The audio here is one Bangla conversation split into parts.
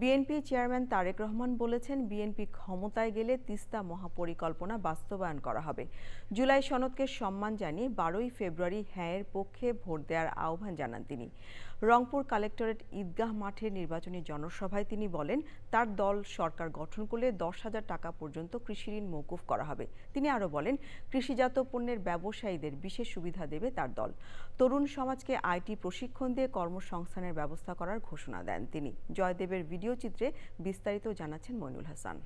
বিএনপি চেয়ারম্যান তারেক রহমান বলেছেন, বিএনপি ক্ষমতায় গেলে তিস্তা মহাপরিকল্পনা বাস্তবায়ন করা হবে। জুলাই সনদকে সম্মান জানিয়ে বারোই ফেব্রুয়ারি হ্যাঁয়ের পক্ষে ভোট দেওয়ার আহ্বান জানান তিনি। রংপুর কালেক্টরেট ঈদগাহ মাঠের নির্বাচনী জনসভায় তিনি বলেন, তার দল সরকার গঠন করলে দশ হাজার টাকা পর্যন্ত কৃষি ঋণ মৌকুফ করা হবে। তিনি আরও বলেন, কৃষিজাত পণ্যের ব্যবসায়ীদের বিশেষ সুবিধা দেবে তার দল। তরুণ সমাজকে আইটি প্রশিক্ষণ দিয়ে কর্মসংস্থানের ব্যবস্থা করার ঘোষণা দেন তিনি। জয়দেবের ভিডিও চিত্রে বিস্তারিত জানাচ্ছেন মইনুল হাসান।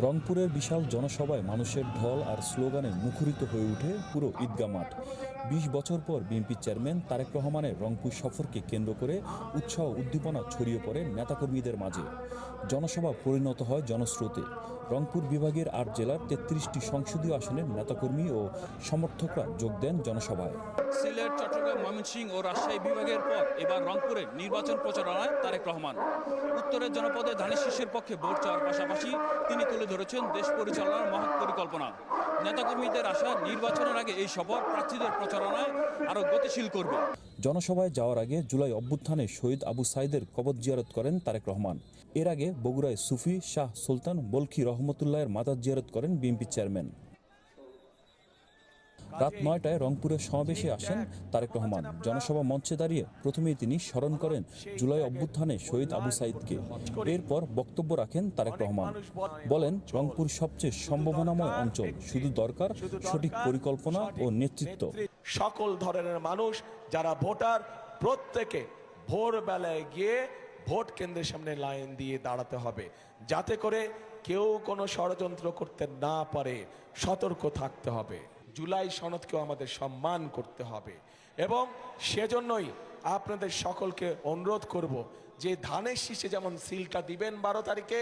রংপুরের বিশাল জনসভায় মানুষের ঢল আর স্লোগানে মুখরিত হয়ে ওঠে পুরো ঈদগাহ মাঠ। বিশ বছর পর বিএনপি চেয়ারম্যান তারেক রহমানের রংপুর সফরকে কেন্দ্র করে উৎসাহ উদ্দীপনা ছড়িয়ে পড়ে নেতাকর্মীদের মাঝে। জনসভা পরিণত হয় জনস্রোতে। রংপুর বিভাগের আট জেলার তেত্রিশটি সংসদীয় আসনের নেতাকর্মী ও সমর্থকরা যোগ দেন জনসভায়। সিলেট, চট্টগ্রাম, ময়মনসিংহ ও রাজশাহী বিভাগের পর এবার রংপুরে নির্বাচন প্রচারণায় তারেক রহমান। উত্তরের জনপদে ধানের শীর্ষের পক্ষে ভোট চাওয়ার পাশাপাশি তিনি তুলে ধরেছেন দেশ পরিচালনার মহৎ পরিকল্পনা। নেতাকর্মীদের আশা, নির্বাচনের আগে এই সফর প্রার্থীদের প্রচারণায় আরও গতিশীল করবে। জনসভায় যাওয়ার আগে জুলাই অভ্যুত্থানে শহীদ আবু সাইদের কবর জিয়ারত করেন তারেক রহমান। এর আগে বগুড়ায় সুফি শাহ সুলতান বলখি রহমতুল্লাহের মাজার জিয়ারত করেন বিএনপি চেয়ারম্যান। রাত নয়টায় রংপুরের সমাবেশে আসেন তারেক রহমান। জনসভা মঞ্চে দাঁড়িয়ে প্রথমেই তিনি স্মরণ করেন জুলাই অভ্যুত্থানে শহীদ আবু সাইদকে। এরপর বক্তব্য রাখেন তারেক রহমান। বলেন, রংপুর সবচেয়ে সম্ভাবনাময় অঞ্চল। শুধু দরকার সঠিক পরিকল্পনা ও নেতৃত্ব। সকল ধরনের মানুষ, যারা ভোটার, প্রত্যেকে ভোরবেলায় গিয়ে ভোট কেন্দ্রের সামনে লাইন দিয়ে দাঁড়াতে হবে। যাতে করে কেউ কোনো ষড়যন্ত্র করতে না পারে। সতর্ক থাকতে হবে। জুলাই সনদকেও আমাদের সম্মান করতে হবে। এবং সেজন্যই আপনাদের সকলকে অনুরোধ করব যে ধানের শীষে যেমন সিলটা দিবেন বারো তারিখে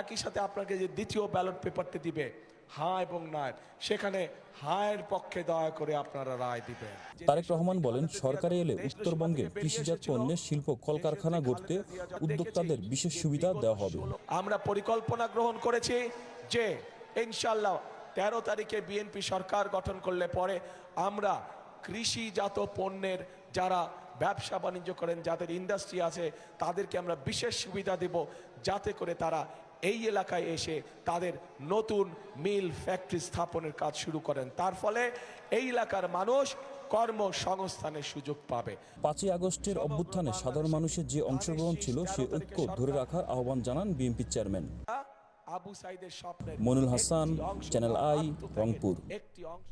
একই সাথে আপনাকে যে দ্বিতীয় ব্যালট পেপারটি দিবে হ্যাঁ এবং না সেখানে হায়ের পক্ষে দয়া করে আপনারা রায় দিবেন। তারেক রহমান বলেন সরকারে এলে উত্তরবঙ্গে কৃষিজাত পণ্যের শিল্প কলকারখানা গড়তে উদ্যোক্তাদের বিশেষ সুবিধা দেওয়া হবে। আমরা পরিকল্পনা গ্রহণ করেছি যে ইনশাল্লাহ তেরো তারিখে বিএনপি সরকার গঠন করলে পরে আমরা কৃষিজাত পণ্যের যারা ব্যবসা বাণিজ্য করেন, যাদের ইন্ডাস্ট্রি আছে, তাদেরকে আমরা বিশেষ সুবিধা দেব যাতে করে তারা এই এলাকায় এসে তাদের নতুন মিল ফ্যাক্টরি স্থাপনের কাজ শুরু করেন। তার ফলে এই এলাকার মানুষ কর্মসংস্থানের সুযোগ পাবে। পাঁচই আগস্টের অভ্যুত্থানে সাধারণ মানুষের যে অংশগ্রহণ ছিল, সে ঐক্য ধরে রাখার আহ্বান জানান বিএনপি চেয়ারম্যান। আবু সাইদের স্বপ্নের মনুল হাসান, চ্যানেল আই, রংপুর। একটি অংশ